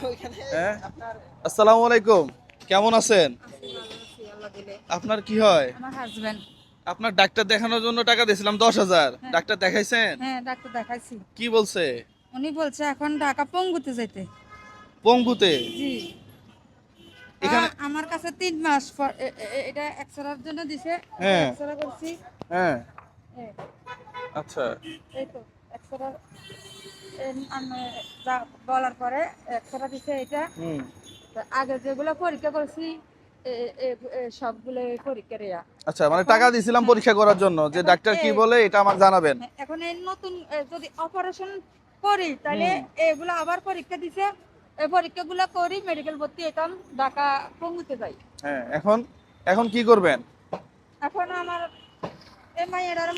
হ্যাঁ? আসসালামু আলাইকুম। কেমন আছেন? আপনার কি হয়? আমার হাজবেন্ড আপনার ডাক্তার দেখানোর জন্য টাকা দিয়েছিলাম দশ হাজার। ডাক্তার দেখাইছেন? হ্যাঁ ডাক্তার দেখাইছি। কি বলছে? উনি বলছে এখন ঢাকা পঙ্গুতে যেতে পঙ্গুতে? জি। এখানে- আমার কাছে তিন মাস এটা এক্সরার জন্য দিছে। হ্যাঁ। এক্সরা করছি। হ্যাঁ। আচ্ছা। এই তো। আমি বলার পরে এক্সরা দিছে এটা। আগে যেগুলো পরীক্ষা করছি সবগুলো পরীক্ষা রেয়া আচ্ছা মানে টাকা দিয়েছিলাম পরীক্ষা করার জন্য যে ডাক্তার কি বলে এটা আমাকে জানাবেন। হ্যাঁ, এখন এই নতুন যদি অপারেশন করি তাহলে এগুলো আবার পরীক্ষা দিছে এই পরীক্ষাগুলো করি মেডিকেল ভর্তি এতাম ঢাকা পঙ্গুতে যাই। হ্যাঁ এখন এখন কি করবেন? এখন আমার এই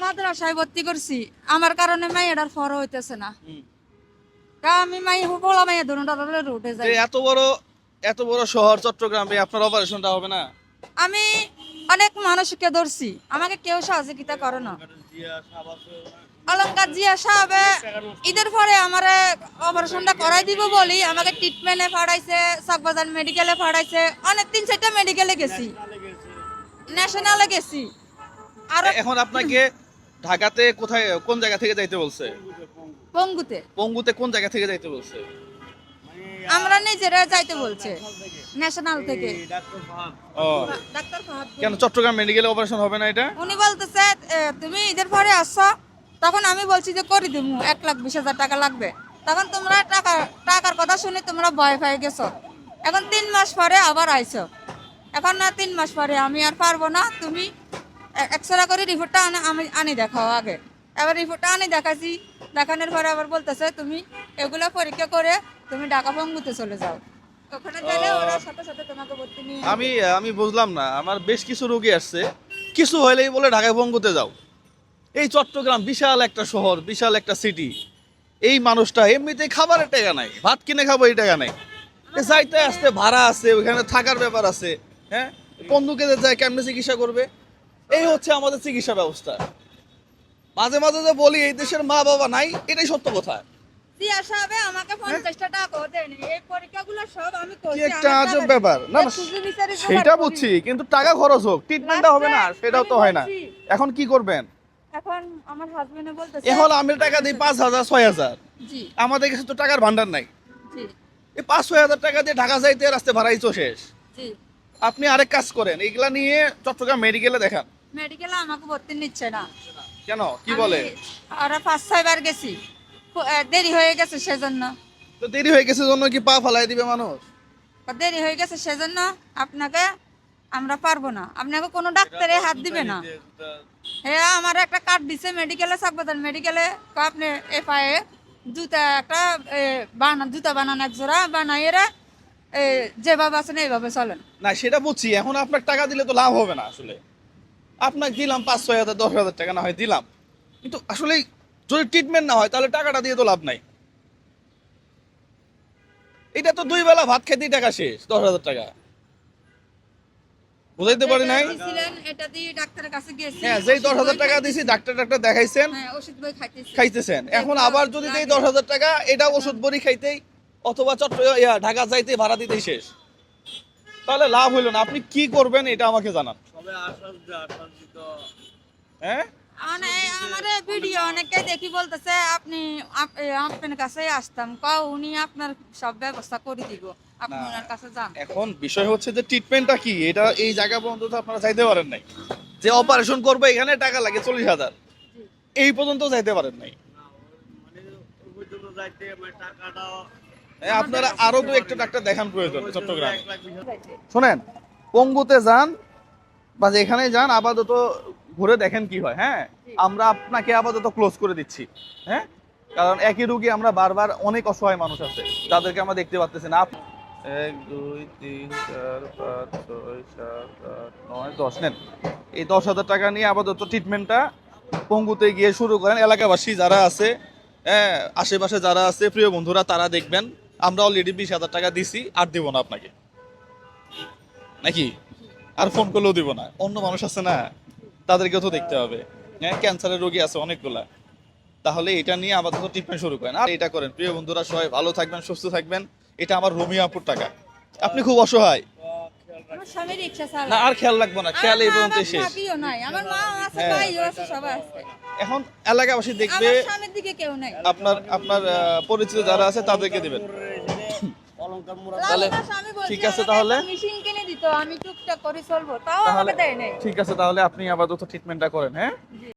মাদ্রাসায় ভর্তি করছি। আমার কারণে ফর হইতেছে না। তা আমি মাই বলা মাইয়া ধরুন রুটে যাই। এত বড় এত বড় শহর চট্টগ্রামে আপনার অপারেশনটা হবে না? আমি অনেক মানুষকে ধরছি। আমাকে কেউ সহযোগিতা করে না। অলঙ্কার জিয়া সাহেব ঈদের পরে আমার অপারেশনটা করাই দিব বলি। আমাকে ট্রিটমেন্টে পাঠাইছে চকবাজার মেডিকেলে পাঠাইছে। অনেক তিন চারটা মেডিকেলে গেছি। ন্যাশনালে গেছি। আর এখন আপনাকে ঢাকাতে কোথায় কোন জায়গা থেকে যাইতে বলছে? পঙ্গুতে। পঙ্গুতে কোন জায়গা থেকে যাইতে বলছে? আমরা নিজেরা যাইতে বলছে ন্যাশনাল থেকে। ও। ডাক্তার ফাহাদ কেন চট্টগ্রাম মেডিকেলে অপারেশন হবে না এটা? উনি বলতেছে তুমি ঈদের পরে আসছো তখন আমি বলছি যে করে দিব এক লাখ বিশ হাজার টাকা লাগবে। তখন তোমরা টাকা টাকার কথা শুনে তোমরা ভয় পেয়ে গেছো। এখন তিন মাস পরে আবার আইছো। এখন না তিন মাস পরে আমি আর পারব না তুমি এক্সরা করে রিপোর্টটা আনে আমি আনি দেখাও আগে। এবার রিপোর্টটা আনি দেখাচ্ছি দেখানোর পরে আবার বলতেছে তুমি এগুলো পরীক্ষা করে তুমি ঢাকা পঙ্গুতে চলে যাও। ওখানে গেলে ওরা সাথে সাথে তোমাকে ভর্তি নিয়ে আমি আমি বুঝলাম না। আমার বেশ কিছু রোগী আসছে। কিছু হলেই বলে ঢাকায় পঙ্গুতে যাও। এই চট্টগ্রাম বিশাল একটা শহর বিশাল একটা সিটি এই মানুষটা এমনিতে খাবারের টাকা নাই ভাত কিনে খাব এই টাকা নাই যাইতে আসতে ভাড়া আছে ওখানে থাকার ব্যাপার আছে। হ্যাঁ? বন্ধুকে যায় কেমনে চিকিৎসা করবে? এই হচ্ছে আমাদের চিকিৎসা ব্যবস্থা। মাঝে মাঝে যে বলি এই দেশের মা বাবা নাই এটাই সত্য কথা। আমাকে পঞ্চাশটা এই পরীক্ষাগুলো সব আমি একটা আজব ব্যাপার। না এই না সুযোগ বিচারে জোগাড় সেটা বুঝছি কিন্তু টাকা খরচ হোক ট্রিটমেন্টটা হবে না সেটাও তো হয় না। এখন কি করবেন? এখন আমার হাজবেন্ডে বলতেছে এখন আমি টাকা দিই পাঁচ হাজার ছয় হাজার। জি। আমাদের কাছে তো টাকার ভান্ডার নাই। জি। এই পাঁচ ছয় হাজার টাকা দিয়ে ঢাকা যাইতে রাস্তা ভাড়াই তো শেষ। জি। আপনি আরেক কাজ করেন এগুলা নিয়ে চট্টগ্রাম মেডিকেলে দেখান। মেডিকেলে আমাকে ভর্তি নিচ্ছে না। কেন? কি বলে? ওরা পাঁচ ছয়বার গেছি। দেরি হয়ে গেছে সেজন্য। তো দেরি হয়ে গেছে জন্য কি পা ফালাই দিবে মানুষ? দেরি হয়ে গেছে সেজন্য আপনাকে আমরা পারব না। আপনাকে কোনো ডাক্তারে হাত দিবে না। হ্যাঁ আমার একটা কার্ড দিছে মেডিকেলে সাকবাজার মেডিকেলে আপনি এ পায়ে জুতা একটা বানা জুতা বানান এক জোড়া বানাই এরা এ, যেভাবে আছেন এইভাবে চলেন। না সেটা বুঝছি। এখন আপনার টাকা দিলে তো লাভ হবে না আসলে। আপনাকে দিলাম পাঁচ ছয় হাজার দশ হাজার টাকা না হয় দিলাম। কিন্তু আসলে যদি ট্রিটমেন্ট না হয় তাহলে টাকাটা দিয়ে তো লাভ নাই। এটা তো দুই বেলা ভাত খেতেই টাকা শেষ দশ হাজার টাকা। বুঝাইতে পারি নাই? হ্যাঁ যেই দশ হাজার টাকা দিছি ডাক্তার ডাক্তার দেখাইছেন হ্যাঁ খাইতেছেন। এখন আবার যদি লাগে। দশ হাজার টাকা এটা ওষুধ বড়ি খাইতেই অথবা চট্ট ইয়া, ঢাকা যাইতে ভাড়া দিতেই শেষ। তাহলে লাভ হইল না। আপনি কি করবেন এটা আমাকে জানান। হ্যাঁ? মানে আমার ভিডিও অনেকে দেখি বলতেছে আপনি আপনার কাছে আসতাম। ক উনি আপনার সব ব্যবস্থা করে দিব। আপনি ওনার কাছে যান। এখন বিষয় হচ্ছে যে ট্রিটমেন্টটা কি? এটা এই জায়গা পর্যন্ত তো আপনারা যাইতে পারেন নাই। যে অপারেশন করবে এখানে টাকা লাগে চল্লিশ হাজার। এই পর্যন্ত যাইতে পারেন নাই। হ্যাঁ, আপনারা আরও দু একটা ডাক্তার দেখান প্রয়োজন চট্টগ্রামে। শোনেন পঙ্গুতে যান বা যেখানে যান আপাতত ঘুরে দেখেন কি হয় হ্যাঁ? আমরা আপনাকে আপাতত ক্লোজ করে দিচ্ছি হ্যাঁ? কারণ একই রুগী আমরা বারবার অনেক অসহায় মানুষ আছে যাদেরকে আমরা দেখতে পাচ্তেছি না। এক দুই তিন চার পাঁচ ছয় সাত আট নয় দশ নেন। এই দশ হাজার টাকা নিয়ে আপাতত ট্রিটমেন্টটা পঙ্গুতে গিয়ে শুরু করেন। এলাকাবাসী যারা আছে হ্যাঁ আশেপাশে যারা আছে প্রিয় বন্ধুরা তারা দেখবেন। আমরা অলরেডি বিশ হাজার টাকা দিছি আর দিব না আপনাকে। নাকি? আর ফোন করলেও দিব না। অন্য মানুষ আছে না তাদেরকেও তো দেখতে হবে। হ্যাঁ ক্যান্সারের রোগী আছে অনেকগুলা। তাহলে এটা নিয়ে আমাদের তো ট্রিটমেন্ট শুরু করেন। আর এটা করেন। প্রিয় বন্ধুরা সবাই ভালো থাকবেন সুস্থ থাকবেন। এটা আমার রোমিয়াপুর টাকা। আপনি খুব অসহায়। না আর খেয়াল রাখব না। খেয়াল এই পর্যন্ত শেষ। হ্যাঁ। এখন এলাকাবাসী দেখবে আপনার আপনার পরিচিত যারা আছে তাদেরকে দেবেন। অলংকার তাহলে ঠিক আছে তাহলে। মেশিন কিনে দিত আমি টুকটাক করে চলবো তাও আমাকে দেয় নাই। ঠিক আছে তাহলে আপনি আপাতত ট্রিটমেন্টটা করেন হ্যাঁ?